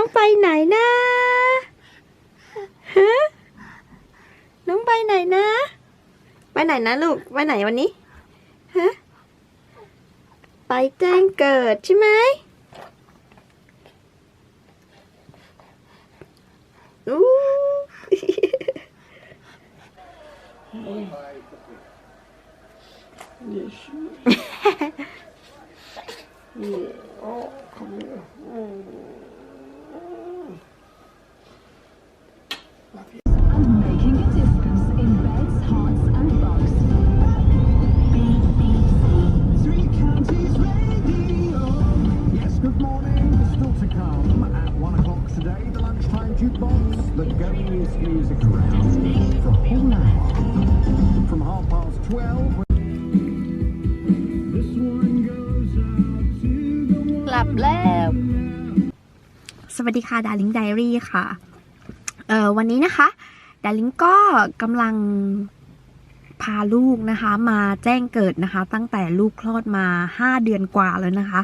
น้องไปไหนนะฮะน้องไปไหนนะ ไปไหนนะลูก ไปไหนวันนี้ฮะไปแจ้งเกิดใช่ไหมอู้ and goes music around for a whole hour. From half past twelve. This one goes out to the one. กลับแล้ว สวัสดีค่ะดาริงไดรี่ค่ะ เอ่อวันนี้นะคะดาริงก็กำลังพาลูกนะคะ มาแจ้งเกิดนะคะ ตั้งแต่ลูกคลอดมา 5 เดือนกว่าแล้วนะคะ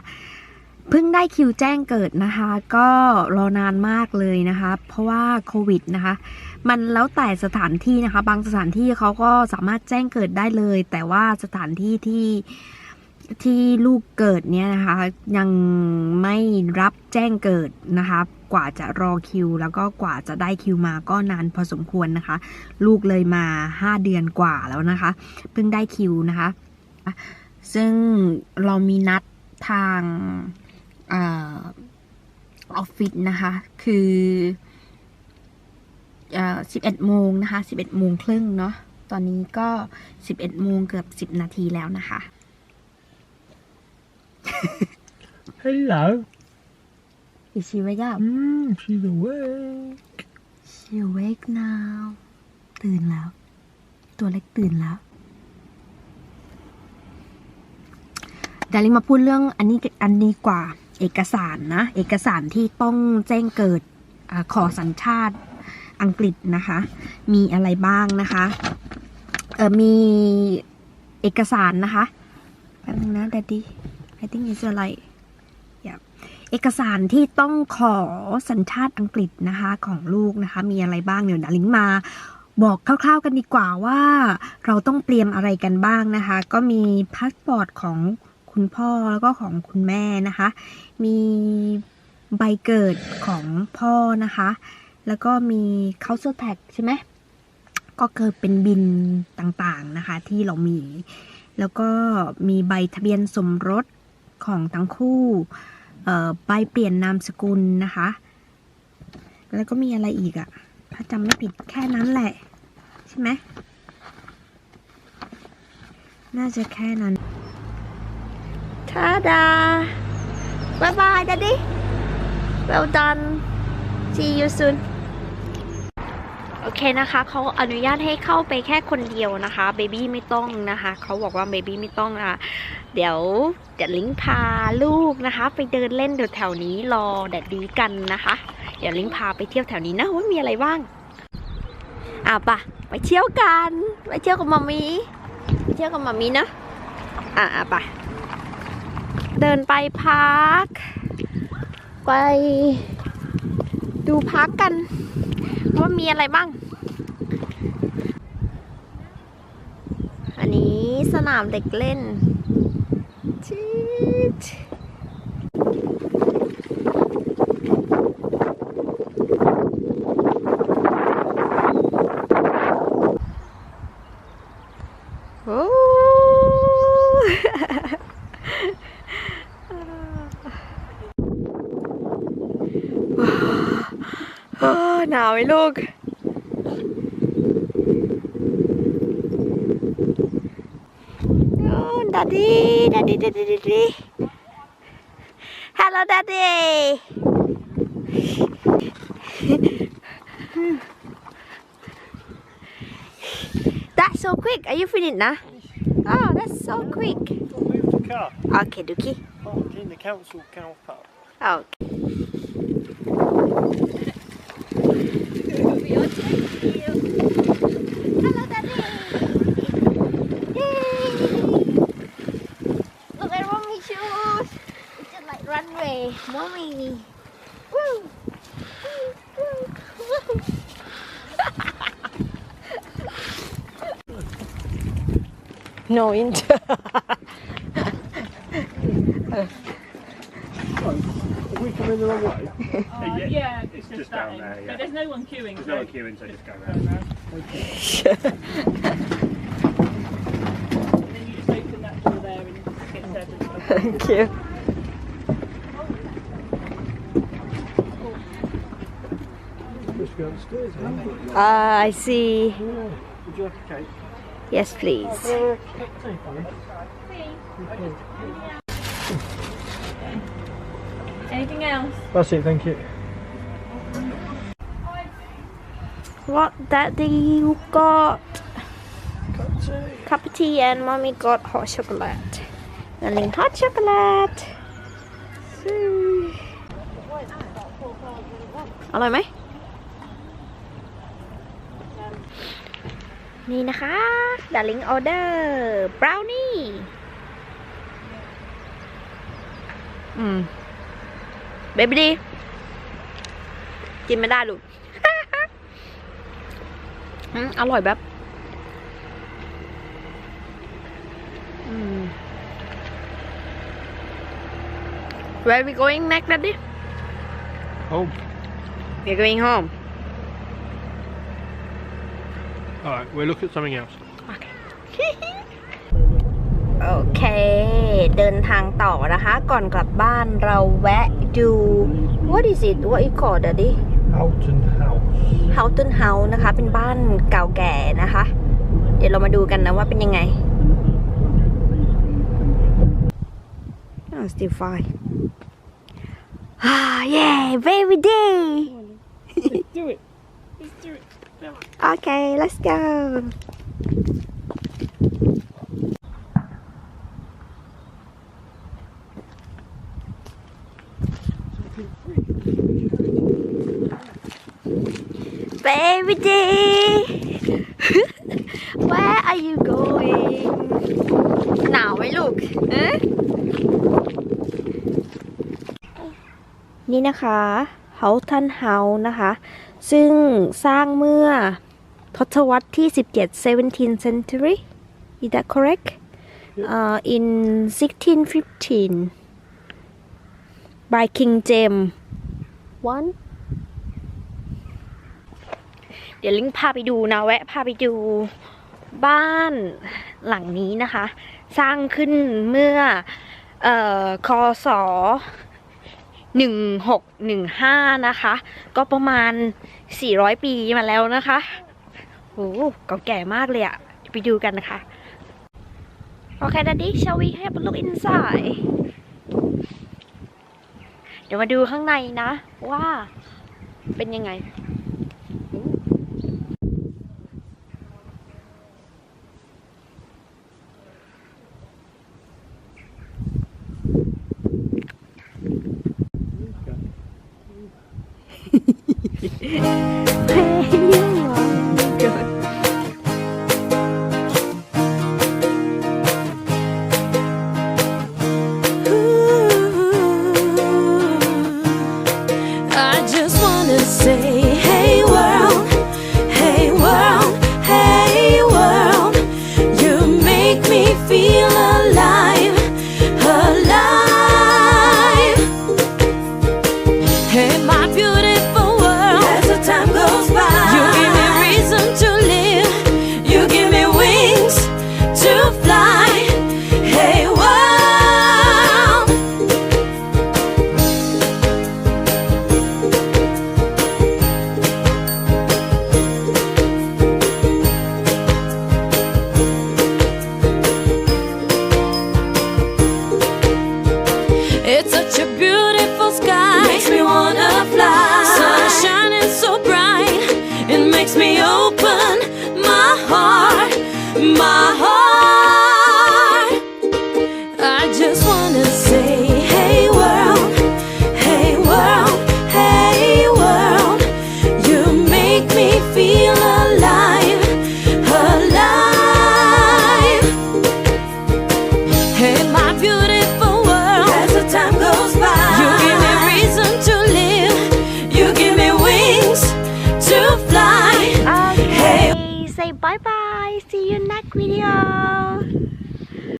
เพิ่งได้คิวแจ้งเกิดนะคะ ก็รอนานมากเลยนะคะ เพราะว่าโควิดนะคะ มันแล้วแต่สถานที่นะคะ บางสถานที่เขาก็สามารถแจ้งเกิดได้เลย แต่ว่าสถานที่ที่ที่ลูกเกิดเนี่ยนะคะ ยังไม่รับแจ้งเกิดนะคะ กว่าจะรอคิว แล้วก็กว่าจะได้คิวมาก็นานพอสมควรนะคะ ลูกเลยมา 5 เดือนกว่าแล้วนะคะ เพิ่งได้คิวนะคะ ซึ่งเรามีนัดทาง อาออฟฟิศนะคะ คือเอ่อ11โมงนะคะ11โมงครึ่งเนาะตอนนี้ก็11โมงเกือบ10นาทีแล้วนะคะ Hello. Is she wake up Mm, she's awake. She awake now ตื่นแล้ว ตัวเล็กตื่นแล้วดาริมาพูดเรื่องอันนี้อันนี้กว่า เอกสารนะ เอกสารที่ต้องแจ้งเกิดอขอสัญชาติอังกฤษนะคะ มีอะไรบ้างนะคะเออมีเอกสารนะคะแป๊บนึงนะ daddy I think it's like yeah เอกสารที่ต้องขอสัญชาติอังกฤษนะคะของลูกนะคะ มีอะไรบ้างเดี๋ยวดาริงมาบอกคร่าวๆกันดีกว่าว่า เราต้องเตรียมอะไรกันบ้างนะคะ ก็มีพาสปอร์ตของ คุณพ่อแล้วก็ของคุณแม่นะคะ มีใบเกิดของพ่อนะคะ แล้วก็มี council tax ใช่ไหมก็เกิดเป็นบินต่างๆนะคะที่เรามี แล้วก็มีใบทะเบียนสมรสของทั้งคู่ใบเปลี่ยนนามสกุลนะคะ แล้วก็มีอะไรอีกอะถ้าจำไม่ผิดแค่นั้นแหละ ใช่ไหมน่าจะแค่นั้น ทาดาบายบายดัดดี้ well done see you soon โอเคนะคะเขาอนุญาตให้เข้าไปแค่คนเดียวนะคะเบบี้ไม่ต้องนะคะเขาบอกว่าเบบี้ไม่ต้องอะเดี๋ยวเดี๋ยวลิงพาลูกนะคะ ไปเดินเล่นแถวๆนี้รอแดดดีกันนะคะ เดี๋ยวลิงพาไปเที่ยวแถวนี้นะว่ามีอะไรบ้างอะปะไปเที่ยวกัน ไปเที่ยวกับมามีไปเที่ยวกับมามีนะอะอะไป เดินไปพัก ไปดูพักกัน ว่ามีอะไรบ้าง อันนี้สนามเด็กเล่นชีดโอ้ ว้าวหนาวไหมลูกโอ้ดัดดี้ดัดดี้ดัดดี้ดัดดี้ Hello Daddy That's so quick Are you finished now Oh that's so quick Move the car. Okay Dookie Parked in the council car park. Okay no int Have we come in the wrong way? Uh, yeah, yeah, it's it's just just down there, yeah. But there's no one queuing. There's so no one queuing, so just go go round. round. Then you just open that door there and get served. thank you Just go upstairs, uh, I see Would you like a cake? Yes, please. Anything else? That's it, thank you. What that you got? Cup, tea. Cup of tea and mommy got hot chocolate. Darling, hot chocolate. See. Hello, mate. นี่นะคะดาริงออเดอร์บราวนี่ อืม เบบี้ดี กินไม่ได้ลูกอืมอร่อยแบบ อืม Where are we going next, Daddy? Oh, We're going home. Alright, we'll look at something else. โอเค เดินทางต่อนะคะ ก่อนกลับบ้านเราแวะดู What is it What is called Daddy Houghton House. Houghton House นะคะ เป็นบ้านเก่าแก่นะคะ เดี๋ยวเรามาดูกันนะว่าเป็นยังไง Oh, still fine. Ah, yeah, baby day. Let's do it. Let's do it. Okay, let's go. Baby day, where are you going? หนาวไหมลูกเอ๊ะนี่นะคะ Houghton House นะคะ ซึ่งสร้างเมื่อ ทศวรรษที่ 17 17th century is that correct uh, in 1615 by King James one เดี๋ยวลิงก์พาไปดูนะ แวะพาไปดูบ้านหลังนี้นะคะ สร้างขึ้นเมื่อเอ่อคศหนึ่งหกหนึ่งห้านะคะ ก็ประมาณสี่ร้อยปีมาแล้วนะคะ โอ้เก่าแก่มากเลยอะไปดูกันนะคะ โอเคดัดดี้ shall we have a look inside เดี๋ยวมาดูข้างในนะ ว่าเป็นยังไง I